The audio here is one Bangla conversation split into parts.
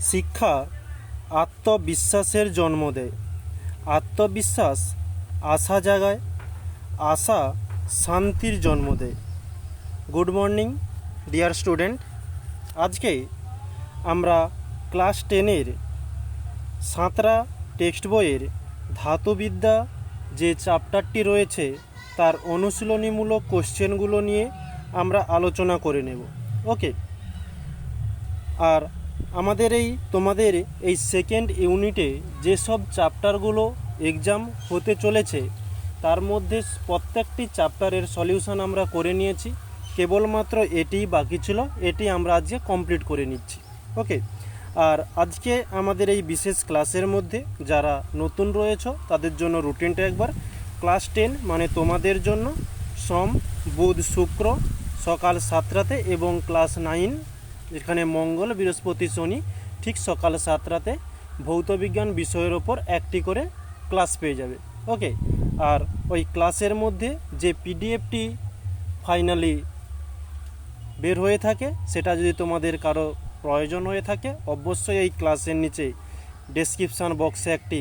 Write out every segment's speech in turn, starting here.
শিক্ষা আত্মবিশ্বাসের জন্ম দেয়। আত্মবিশ্বাস আশা জাগায়, আশা শান্তির জন্ম দেয়। Good morning, dear student. আজকে আমরা ক্লাস টেনের সাঁতরা টেক্সট বইয়ের ধাতুবিদ্যা যে চ্যাপ্টারটি রয়েছে, তার অনুশীলনীমূলক কোশ্চেনগুলো নিয়ে আমরা আলোচনা করে নেব। ওকে। আর আমাদের এই, তোমাদের এই সেকেন্ড ইউনিটে যেসব চ্যাপ্টারগুলো এক্সাম হতে চলেছে, তার মধ্যে প্রত্যেকটি চ্যাপ্টারের সলিউশন আমরা করে নিয়েছি। কেবলমাত্র এটিই বাকি ছিল, এটি আমরা আজকে কমপ্লিট করে নিচ্ছি। ওকে আর আজকে আমাদের এই বিশেষ ক্লাসের মধ্যে যারা নতুন রয়েছে, তাদের জন্য রুটিনটা একবার। ক্লাস টেন মানে তোমাদের জন্য, সোম, বুধ, শুক্র সকাল সাতটাতে এবং ক্লাস নাইন যেখানে মঙ্গল, বৃহস্পতি, শনি ঠিক সকাল সাতটাতে ভৌতবিজ্ঞান বিষয়ের ওপর একটি করে ক্লাস পেয়ে যাবে। ওকে? আর ওই ক্লাসের মধ্যে যে পিডিএফটি ফাইনালি বের হয়ে থাকে, সেটা যদি তোমাদের কারও প্রয়োজন হয়ে থাকে, অবশ্যই এই ক্লাসের নিচে ডেসক্রিপশান বক্সে একটি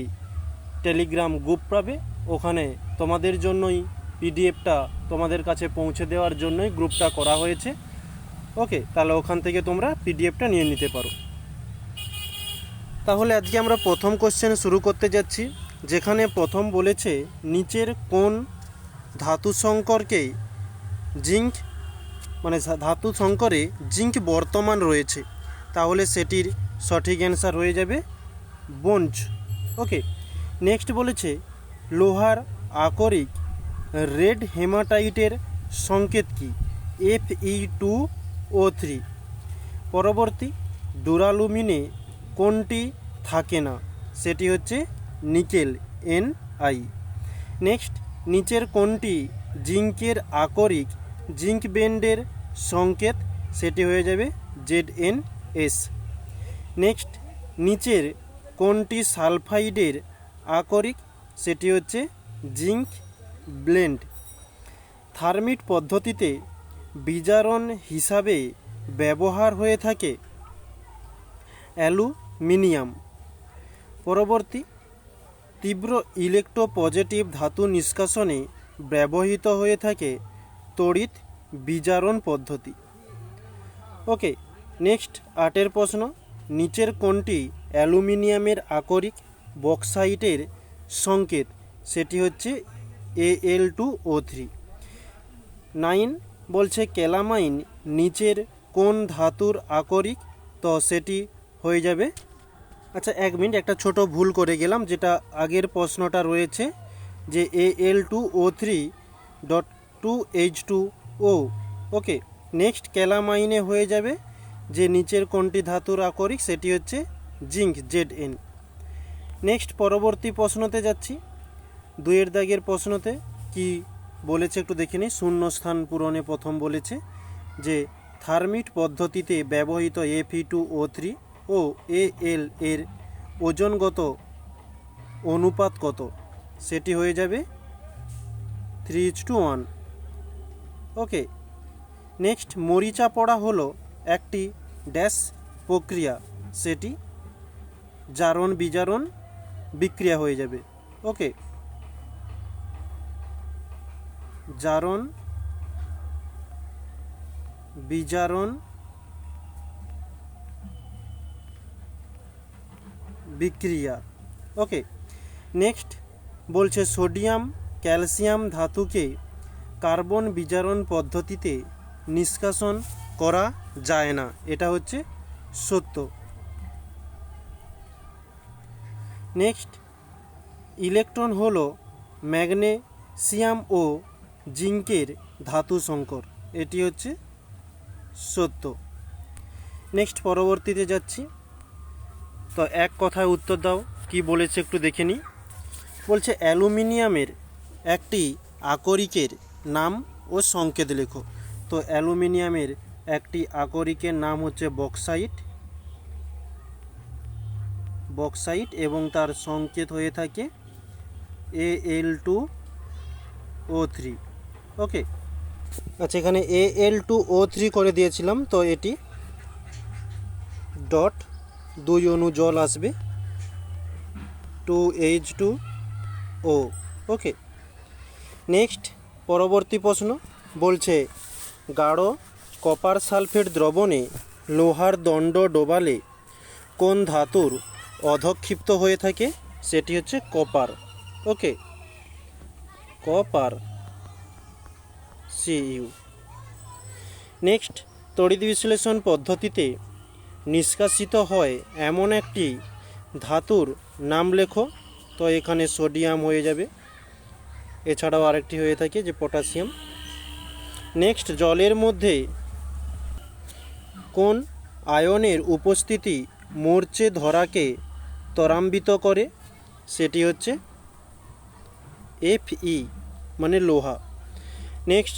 টেলিগ্রাম গ্রুপ পাবে। ওখানে তোমাদের জন্যই পিডিএফটা তোমাদের কাছে পৌঁছে দেওয়ার জন্যই গ্রুপটা করা হয়েছে। ওকে, তাহলে ওখান থেকে তোমরা পিডিএফটা নিয়ে নিতে পারো। তাহলে আজকে আমরা প্রথম কোশ্চেন শুরু করতে যাচ্ছি, যেখানে প্রথম বলেছে, নিচের কোন ধাতু সংকরকে জিঙ্ক মানে ধাতু সংকরে জিঙ্ক বর্তমান রয়েছে, তাহলে সেটির সঠিক অ্যান্সার হয়ে যাবে বঞ্জ ওকে নেক্সট বলেছে, লোহার আকরিক রেড হেমাটাইটের সংকেত কি? F E two O three. পরবর্তী ডুরালুমিনে কোনটি থাকে না? সেটি হচ্ছে নিকেল, এন, আই। নেক্সট, নিচের কোনটি জিঙ্কের আকরিক, জিঙ্ক বেন্ডের সংকেত? সেটি হয়ে যাবে জেড, এন, এস। নেক্সট, নিচের কোনটি সালফাইডের আকরিক? সেটি হচ্ছে জিঙ্ক ব্লেন্ড। থার্মিট পদ্ধতিতে বিজারণ হিসাবে ব্যবহার হয়ে থাকে। অ্যালুমিনিয়াম। পরবর্তী, তীব্র ইলেকট্রোপজিটিভ ধাতু নিষ্কাশনে ব্যবহৃত হয়ে থাকে তড়িৎ বিজারণ পদ্ধতি। ওকে নেক্সট আটের প্রশ্ন, নিচের কোনটি অ্যালুমিনিয়ামের আকরিক বক্সাইটের সংকেত? সেটি হচ্ছে A L two O three nine বলছে ক্যালামাইন নিচের কোন ধাতুর আকরিক? তো সেটি হয়ে যাবে। আচ্ছা এক মিনিট, একটা ছোট ভুল করে গেলাম, যেটা আগের প্রশ্নটা রয়েছে, যে A L two O three dot two H two O okay next ক্যালামাইনে হয়ে যাবে, যে নিচের কোনটি ধাতুর আকরিক, সেটি হচ্ছে জিঙ্ক জেড এন নেক্সট পরবর্তী প্রশ্নতে যাচ্ছি, দুইয়ের দাগের প্রশ্নতে, কি বলেছে, একটু দেখে নিই। শূন্যস্থান পূরণে প্রথম বলেছে যে, থার্মিট পদ্ধতিতে ব্যবহৃত এফি টু ও থ্রি ও এল এর ওজনগত অনুপাত কত? সেটি হয়ে যাবে three H two one okay next মরিচা পড়া হলো একটি ড্যাশ প্রক্রিয়া। সেটি জারণ বিজারণ বিক্রিয়া হয়ে যাবে। ওকে জারণ, বিজারণ, বিক্রিয়া। ওকে নেক্সট বলছে সোডিয়াম, ক্যালসিয়াম ধাতুকে কার্বন বিজারণ পদ্ধতিতে নিষ্কাশন করা যায় না। এটা হচ্ছে সত্য। নেক্সট ইলেকট্রন হলো ম্যাগনেসিয়াম ও জিঙ্কের ধাতু সংকর। এটি হচ্ছে সত্য। নেক্সট পরবর্তীতে যাচ্ছি। তো এক কথায় উত্তর দাও, কি বলেছে একটু দেখে নিই। বলছে, অ্যালুমিনিয়ামের একটি আকরিকের নাম ও সংকেত লেখো। তো অ্যালুমিনিয়ামের একটি আকরিকের নাম হচ্ছে বক্সাইট। বক্সাইট এবং তার সংকেত হয়ে থাকে এ এল টু ও থ্রি। ওকে আচ্ছা এখানে এ এল টু ও থ্রি করে দিয়েছিলাম, তো এটি ডট দুই অণু জল আসবে two H two O okay next পরবর্তী প্রশ্ন বলছে, গাঢ় কপার সালফেট দ্রবণে লোহার দণ্ড ডোবালে কোন ধাতুর অধক্ষিপ্ত হয়ে থাকে? সেটি হচ্ছে copper okay copper C U. Next, তড়িৎ বিশ্লেষণ পদ্ধতিতে নিষ্কাশিত হয় এমন একটি ধাতুর নাম লেখো। তো এখানে সোডিয়াম হয়ে যাবে। এছাড়াও আরেকটি হয়ে থাকে যে পটাশিয়াম। নেক্সট, জলের মধ্যে কোন আয়নের উপস্থিতি মরচে ধরাকে ত্বরান্বিত করে? সেটি হচ্ছে এফই মানে লোহা। নেক্সট,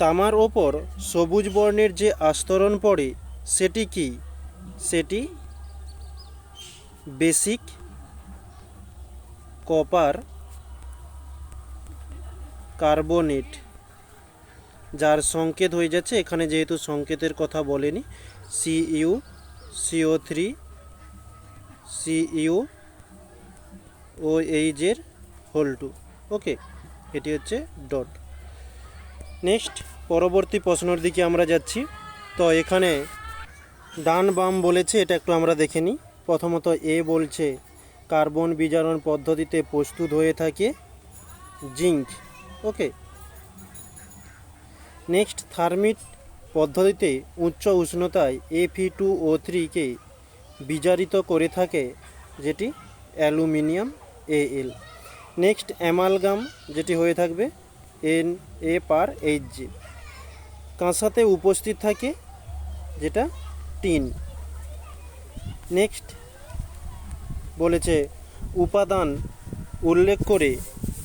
তামার ওপর সবুজ বর্ণের যে আস্তরণ পড়ে, সেটি কি? সেটি বেসিক, কপার, কার্বনেট। যার সংকেত হয়ে যাচ্ছে, এখানে যেহেতু সংকেতের কথা বলেনি C CU CO three CU O এইচের whole two okay এটি হচ্ছে ডট নেক্সট পরবর্তী প্রশ্নের দিকে আমরা যাচ্ছি। তো এখানে ডান বাম বলেছে, এটা একটু আমরা দেখে নিই। প্রথমত এ বলছে, কার্বন বিজারণ পদ্ধতিতে প্রস্তুত হয়ে থাকে জিঙ্ক। ওকে। নেক্সট, থার্মিট পদ্ধতিতে উচ্চ উষ্ণতায় এফি টু ও থ্রিকে বিজারিত করে থাকে, যেটি aluminium A L next, amalgam যেটি হয়ে থাকবে এন, এ পার এইচ জি। কাঁসাতে উপস্থিত থাকে যেটা টিন। নেক্সট বলেছে, উপাদান উল্লেখ করে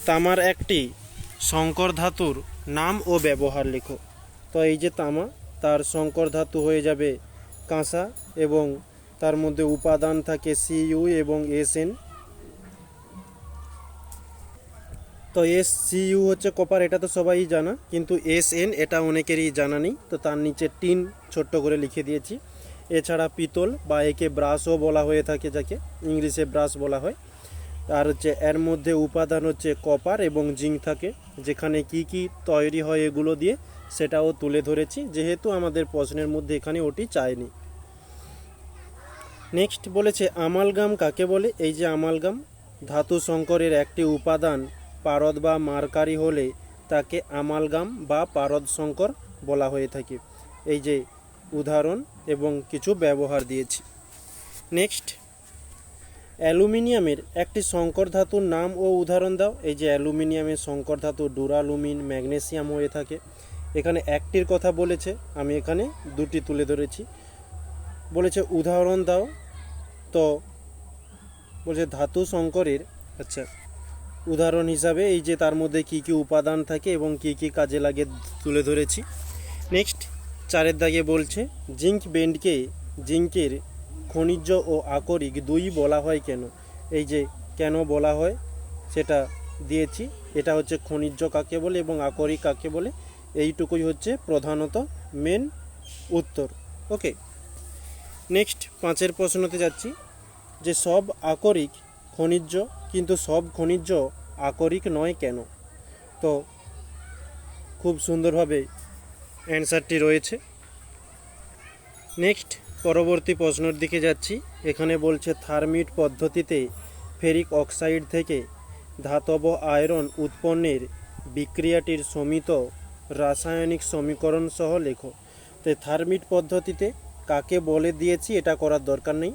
তামার একটি সংকর ধাতুর নাম ও ব্যবহার লেখো। তো এই যে তামা, তার সংকর ধাতু হয়ে যাবে কাঁসা এবং তার মধ্যে উপাদান থাকে সিইউ এবং এস তো এস সিইউ হচ্ছে কপার, এটা তো সবাই জানা, কিন্তু এস এন এটা অনেকেরই জানা নেই। তো তার নিচে টিন ছোট্ট করে লিখে দিয়েছি। এছাড়া পিতল বা একে ব্রাশও বলা হয়ে থাকে যাকে, ইংলিশে ব্রাশ বলা হয়। আর হচ্ছে এর মধ্যে উপাদান হচ্ছে কপার এবং জিঙ্ক থাকে, যেখানে কি কি তৈরি হয় এগুলো দিয়ে সেটাও তুলে ধরেছি, যেহেতু আমাদের প্রশ্নের মধ্যে এখানে ওটি চায়নি। নেক্সট বলেছে, আমালগাম কাকে বলে? এই যে আমালগাম, ধাতু সংকরের একটি উপাদান পারদ বা মার্কারি হলে তাকে আমালগাম বা পারদ সংকর বলা হয়ে থাকে। এই যে উদাহরণ এবং কিছু ব্যবহার দিয়েছি। নেক্সট, অ্যালুমিনিয়ামের একটি সংকর ধাতুর নাম ও উদাহরণ দাও। এই যে অ্যালুমিনিয়ামের সংকর ধাতু ডুরালুমিন, ম্যাগনেসিয়াম হয়ে থাকে। এখানে একটির কথা বলেছে, আমি এখানে দুটি তুলে ধরেছি। বলেছে, উদাহরণ দাও। তো, বলছে, ধাতু সংকরের আচ্ছা। উদাহরণ হিসাবে এই যে তার মধ্যে কি কি উপাদান থাকে এবং কি কি কাজে লাগে তুলে ধরেছি। নেক্সট চারের দাগে বলছে, জিঙ্ক বেন্ডকে জিঙ্কের খনিজ ও আকরিক দুই বলা হয় কেন? এই যে কেন বলা হয়, সেটা দিয়েছি। এটা হচ্ছে খনিজ কাকে বলে এবং আকরিক কাকে বলে? এইটুকুই হচ্ছে প্রধানত মেন উত্তর। ওকে নেক্সট পাঁচের প্রশ্নতে যাচ্ছি, যে সব আকরিক খনিজ কিন্তু সব খনিজ আকরিক নয় কেন? তো খুব সুন্দরভাবে অ্যান্সারটি রয়েছে। নেক্সট পরবর্তী প্রশ্নের দিকে যাচ্ছি। এখানে বলছে, থার্মিট পদ্ধতিতে ফেরিক অক্সাইড থেকে ধাতব আয়রন উৎপন্নের বিক্রিয়াটির সমিত রাসায়নিক সমীকরণ সহ লেখো। তো থার্মিট পদ্ধতিতে কাকে বলে দিয়েছি এটা করার দরকার নেই।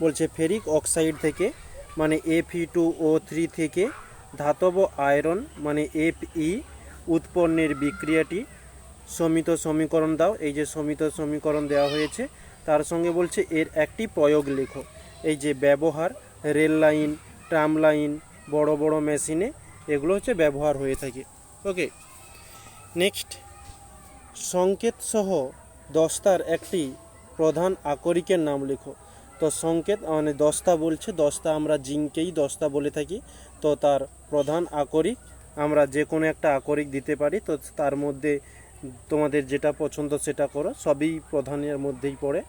বলছে, ফেরিক অক্সাইড থেকে মানে এফ টু ও থ্রি থেকে ধাতব আয়রন মানে এফ ই উৎপন্নের বিক্রিয়াটি সমিত সমীকরণ দাও। এই যে সমিত সমীকরণ দেওয়া হয়েছে, তার সঙ্গে বলছে এর একটি প্রয়োগ লেখো। এই যে ব্যবহার, রেল লাইন, ট্রাম লাইন, বড় বড় মেশিনে, এগুলো হচ্ছে ব্যবহার হয়ে থাকে। ওকে নেক্সট সংকেত সহ দস্তার একটি প্রধান আকরিকের নাম লেখো। তো সংকেত মানে দস্তা বলছে দস্তা আমরা জিঙ্কেই দস্তা বলে থাকি। তো তার প্রধান আকরিক, আমরা যে কোনো একটা আকরিক দিতে পারি, তো তার মধ্যে তোমাদের যেটা পছন্দ সেটা করো, সবই প্রধানের মধ্যেই পড়ে।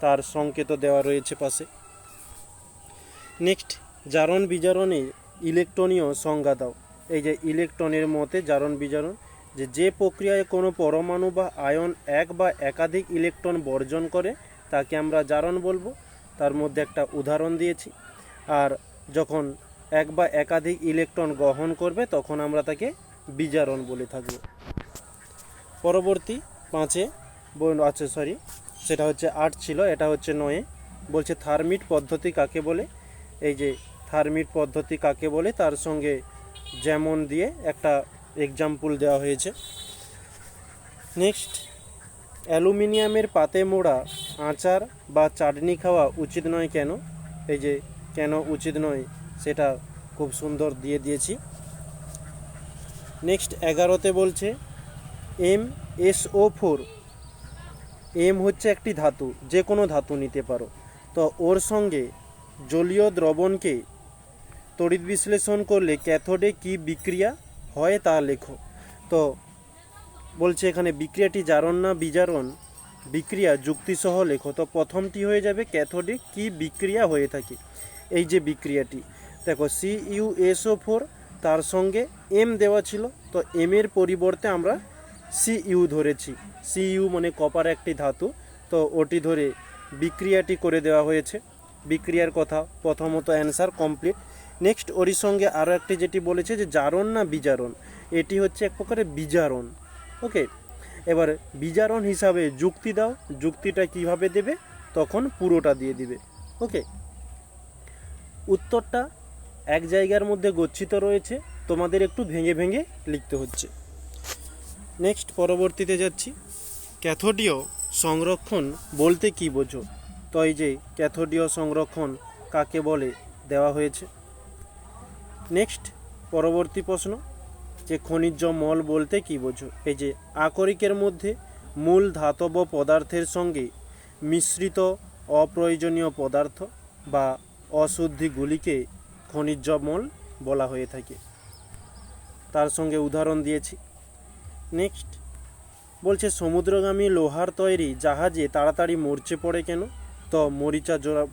তার সংকেতও দেওয়া রয়েছে পাশে। নেক্সট, জারণ বিজারণে ইলেকট্রনীয় সংজ্ঞা দাও। এই যে ইলেকট্রনের মতে জারণ বিজারণ, যে যে প্রক্রিয়ায় কোনো পরমাণু বা আয়ন এক বা একাধিক ইলেকট্রন বর্জন করে, তাকে আমরা জারণ বলব। তার মধ্যে একটা উদাহরণ দিয়েছি। আর যখন এক বা একাধিক ইলেকট্রন গ্রহণ করবে, তখন আমরা তাকে বিজারণ বলে থাকব। পরবর্তী পাঁচে আচ্ছা সরি সেটা হচ্ছে আট ছিল, এটা হচ্ছে নয়ে। বলছে থার্মিট পদ্ধতি কাকে বলে? এই যে থার্মিট পদ্ধতি কাকে বলে? তার সঙ্গে যেমন দিয়ে একটা এক্সাম্পল দেওয়া হয়েছে। নেক্সট অ্যালুমিনিয়ামের পাতে মোড়া আচার বা চাটনি খাওয়া উচিত নয় কেন? এই যে কেন উচিত নয়, সেটা খুব সুন্দর দিয়ে দিয়েছি। নেক্সট এগারোতে বলছে, M S O four. M হচ্ছে একটি ধাতু, যে কোনো ধাতু নিতে পারো। তো ওর সঙ্গে জলীয় দ্রবণকে তড়িৎ বিশ্লেষণ করলে ক্যাথোডে কি বিক্রিয়া হয় তা লেখো। তো বলছে এখানে বিক্রিয়াটি জারণ না বিজারণ? বিক্রিয়া যুক্তিসহ লেখো তো প্রথমটি হয়ে যাবে ক্যাথোডে কি বিক্রিয়া হয়ে থাকে। এই যে বিক্রিয়াটি, দেখো সি ইউ এসও ফোর তার সঙ্গে এম দেওয়া ছিল, তো এম এর পরিবর্তে আমরা সি ইউ ধরেছি। সি ইউ মানে কপার একটি ধাতু, তো ওটি ধরে বিক্রিয়াটি করে দেওয়া হয়েছে। বিক্রিয়ার কথা, প্রথমত অ্যান্সার কমপ্লিট। নেক্সট, ওরই সঙ্গে আরও একটি যেটি বলেছে যে জারণ না বিজারণ, এটি হচ্ছে এক প্রকারের বিজারণ। ওকে এবার বিজারণ হিসাবে যুক্তি দাও, যুক্তিটা কীভাবে দেবে, তখন পুরোটা দিয়ে দিবে। ওকে? উত্তরটা এক জায়গার মধ্যে গচ্ছিত রয়েছে, তোমাদের একটু ভেঙে ভেঙে লিখতে হচ্ছে। নেক্সট, পরবর্তীতে যাচ্ছি। ক্যাথোডীয় সংরক্ষণ বলতে কি বোঝো? তো এই যে ক্যাথোডীয় সংরক্ষণ কাকে বলে, দেওয়া হয়েছে। নেক্সট, পরবর্তী প্রশ্ন। যে খনিজ মল বলতে কি বোঝো? এই যে আকরিকের মধ্যে মূল ধাতব পদার্থের সঙ্গে মিশ্রিত অপ্রয়োজনীয় পদার্থ বা অশুদ্ধিগুলিকে খনিজ মল বলা হয়ে থাকে। তার সঙ্গে উদাহরণ দিয়েছি। নেক্সট। বলছে, সমুদ্রগামী লোহার তৈরি জাহাজে তাড়াতাড়ি মরচে পড়ে কেন? তো মরিচা জোড়া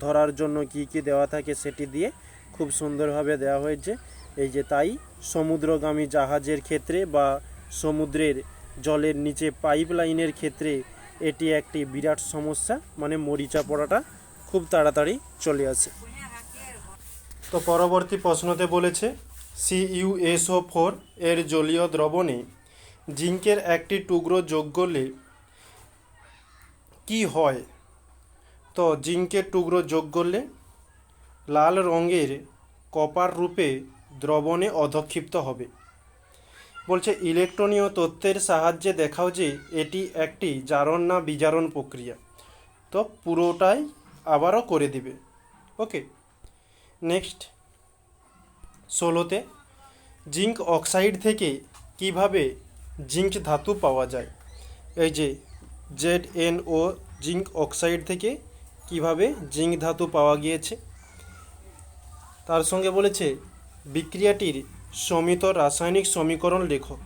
ধরার জন্য কি কি দেওয়া থাকে সেটি দিয়ে খুব সুন্দরভাবে দেওয়া হয়েছে। এই যে তাই, সমুদ্রগামী জাহাজের ক্ষেত্রে বা সমুদ্রের জলের নিচে পাইপ লাইনের ক্ষেত্রে এটি একটি বিরাট সমস্যা মানে মরিচা পড়াটা খুব তাড়াতাড়ি চলে আসে। তো পরবর্তী প্রশ্নতে বলেছে, সিইউএসও ফোর এর জলীয় দ্রবণে জিঙ্কের একটি টুকরো যোগ করলে কি হয়? তো জিঙ্কের টুকরো যোগ করলে লাল রঙের কপার রূপে দ্রবণে অধক্ষিপ্ত হবে। বলছে, ইলেকট্রনীয় তথ্যের সাহায্যে দেখাও যে এটি একটি জারণ না বিজারণ প্রক্রিয়া। তো পুরোটাই আবারও করে দিবে। Okay, next. ষোলোতে, জিঙ্ক অক্সাইড থেকে কীভাবে জিঙ্ক ধাতু পাওয়া যায়? এই যে, Z N O zinc oxide থেকে কীভাবে জিঙ্ক ধাতু পাওয়া গিয়েছে? তার সঙ্গে বলেছে বিক্রিয়াটির সমিত রাসায়নিক সমীকরণ লেখো।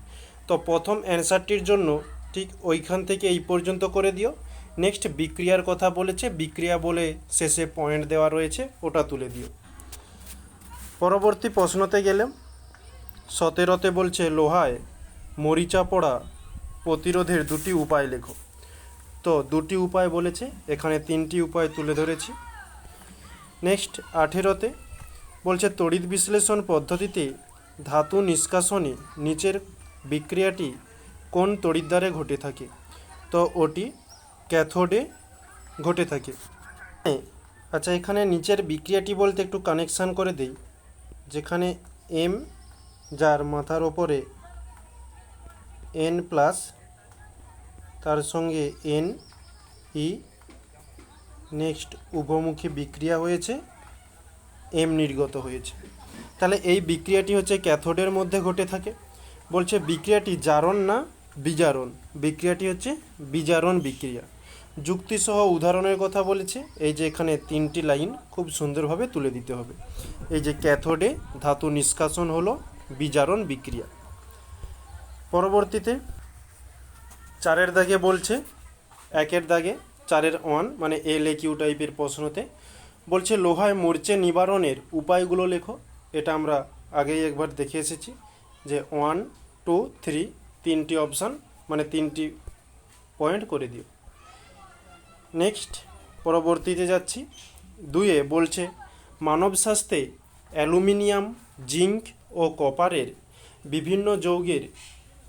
তো প্রথম অ্যান্সারটির জন্য ঠিক ওইখান থেকে এই পর্যন্ত করে দিও। নেক্সট বিক্রিয়ার কথা বলেছে, বিক্রিয়া বলে শেষে পয়েন্ট দেওয়া রয়েছে, ওটা তুলে দিও। পরবর্তী প্রশ্নতে গেলাম। সতেরোতে বলছে, লোহায় মরিচা পড়া প্রতিরোধের দুটি উপায় লেখো। তো দুটি উপায় বলেছে, এখানে তিনটি উপায় তুলে ধরেছি। নেক্সট আঠেরোতে বলছে, তড়িৎ বিশ্লেষণ পদ্ধতিতে ধাতু নিষ্কাশনে নিচের বিক্রিয়াটি কোন তড়িৎদ্বারে ঘটে থাকে? তো ওটি ক্যাথোডে ঘটে থাকে। আচ্ছা এখানে নিচের বিক্রিয়াটি বলতে একটু কানেকশান করে দেই। যেখানে এম যার মাথার ওপরে এন প্লাস তার সঙ্গে এন ই নেক্সট উভমুখী বিক্রিয়া হয়েছে। এম নির্গত হয়েছে। তাহলে এই বিক্রিয়াটি হচ্ছে ক্যাথোডের মধ্যে ঘটে থাকে। বলছে বিক্রিয়াটি জারণ না বিজারণ? বিক্রিয়াটি হচ্ছে বিজারণ বিক্রিয়া। যুক্তিসহ উদাহরণের কথা বলেছে। এই যে এখানে তিনটি লাইন খুব সুন্দরভাবে তুলে দিতে হবে। এই যে ক্যাথোডে ধাতু নিষ্কাশন হলো, বিজারণ বিক্রিয়া। পরবর্তীতে চারের দাগে বলছে, একের দাগে, চারের ওয়ান মানে এল এ কিউ টাইপের প্রশ্নতে বলছে, লোহায় মরচে নিবারণের উপায়গুলো লেখো। এটা আমরা আগেই একবার দেখে এসেছি যে ওয়ান টু থ্রি তিনটি অপশান মানে তিনটি পয়েন্ট করে দিও। নেক্সট পরবর্তীতে যাচ্ছি। দুয়ে বলছে মানব স্বাস্থ্যে অ্যালুমিনিয়াম, জিঙ্ক ও কপারের বিভিন্ন যৌগের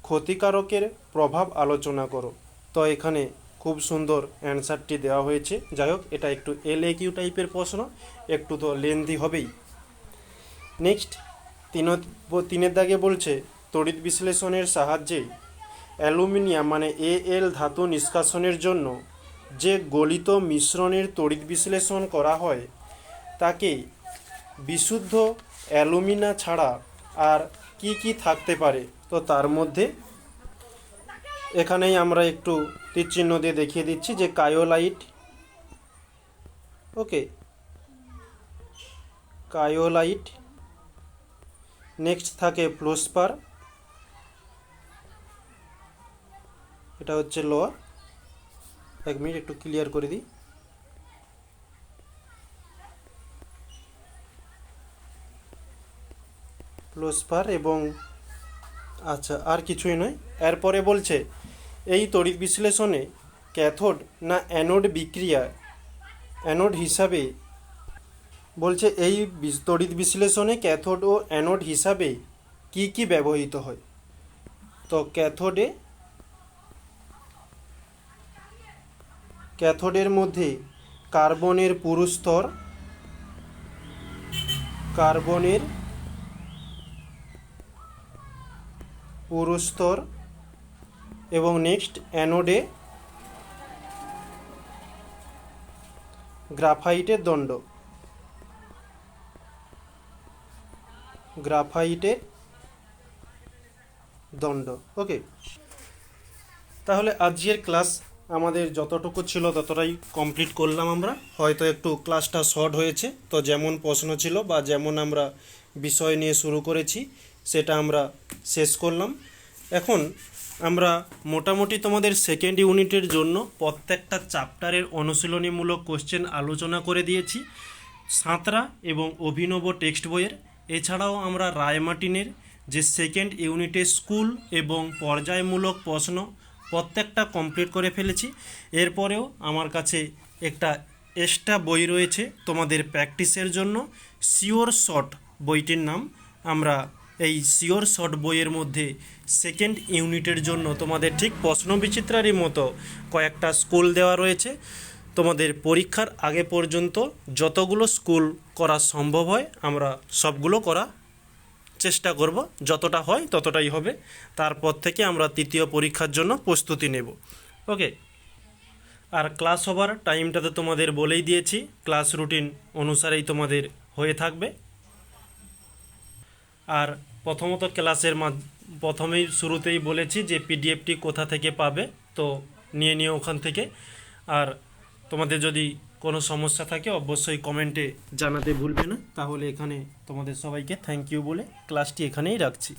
ক্ষতিকারকের প্রভাব আলোচনা করো। তো এখানে খুব সুন্দর অ্যান্সারটি দেওয়া হয়েছে। যাই হোক, এটা একটু এল এ কিউ টাইপের প্রশ্ন, একটু তো লেন্দি হবেই। নেক্সট তিন তিনের দাগে বলছে, তড়িৎ বিশ্লেষণের সাহায্যে অ্যালুমিনিয়াম মানে এ এল ধাতু নিষ্কাশনের জন্য যে গলিত মিশ্রণের তড়িৎ বিশ্লেষণ করা হয়, তাকে বিশুদ্ধ অ্যালুমিনা ছাড়া আর কি কি থাকতে পারে? তো তার মধ্যে এখানেই আমরা একটু তীরচিহ্ন দিয়ে দেখিয়ে দিচ্ছি যে কায়োলাইট, ওকে, কায়োলাইট, নেক্সট থাকে ফ্লোস্পার এটা হচ্ছে লোয়া এক মিনিট একটু ক্লিয়ার করে দিই। ফ্লোস্পার এবং আচ্ছা আর কিছুই নয়। এরপরে বলছে এই তড়িৎ বিশ্লেষণে ক্যাথোড না অ্যানোড বিক্রিয়া? অ্যানোড হিসাবে বলছে এই তড়িৎ বিশ্লেষণে ক্যাথোড ও অ্যানোড হিসাবে কি কি ব্যবহৃত হয়? তো ক্যাথোডে ক্যাথোডের মধ্যে কার্বনের পুরুস্তর কার্বনের পুরুস্তর এবং নেক্সট অ্যানোডে গ্রাফাইটের দণ্ড। গ্রাফাইটের দণ্ড। ওকে। তাহলে আজকের ক্লাস আমাদের যতটুকু ছিল ততটাই কমপ্লিট করলাম আমরা। হয়তো একটু ক্লাসটা শর্ট হয়েছে। তো যেমন প্রশ্ন ছিল বা যেমন আমরা বিষয় নিয়ে শুরু করেছি, সেটা আমরা শেষ করলাম। এখন আমরা মোটামুটি তোমাদের সেকেন্ড ইউনিটের জন্য প্রত্যেকটা চ্যাপ্টারের অনুশীলনীমূলক কোশ্চেন আলোচনা করে দিয়েছি। সাঁতরা এবং অভিনব টেক্সট বইয়ের। এছাড়াও আমরা রায়মার্টিনের যে সেকেন্ড ইউনিটের স্কুল এবং পর্যায়মূলক প্রশ্ন প্রত্যেকটা কমপ্লিট করে ফেলেছি। এরপরেও আমার কাছে একটা এক্সট্রা বই রয়েছে তোমাদের প্র্যাকটিসের জন্য। শিওর শর্ট বইটির নাম। আমরা এই শিওর শর্ট বইয়ের মধ্যে সেকেন্ড ইউনিটের জন্য তোমাদের ঠিক প্রশ্ন বিচিত্রারই মতো কয়েকটা স্কুল দেওয়া রয়েছে। তোমাদের পরীক্ষার আগে পর্যন্ত যতগুলো স্কুল করা সম্ভব হয়, আমরা সবগুলো করা চেষ্টা করব। যতটা হয় ততটাই হবে। তারপর থেকে আমরা তৃতীয় পরীক্ষার জন্য প্রস্তুতি নেব। ওকে আর ক্লাস হবার টাইমটা তো তোমাদের বলেই দিয়েছি। ক্লাস রুটিন অনুসারেই তোমাদের হয়ে থাকবে। আর প্রথমত ক্লাসের মা প্রথমেই শুরুতেই বলেছি যে পিডিএফটি কোথা থেকে পাবে, তো নিয়ে নিয়ে ওখান থেকে। আর তোমাদের যদি কোনো সমস্যা থাকে, অবশ্যই কমেন্টে জানাতে ভুলবে না। তাহলে এখানে তোমাদের সবাইকে থ্যাংক ইউ বলে ক্লাসটি এখানেই রাখছি।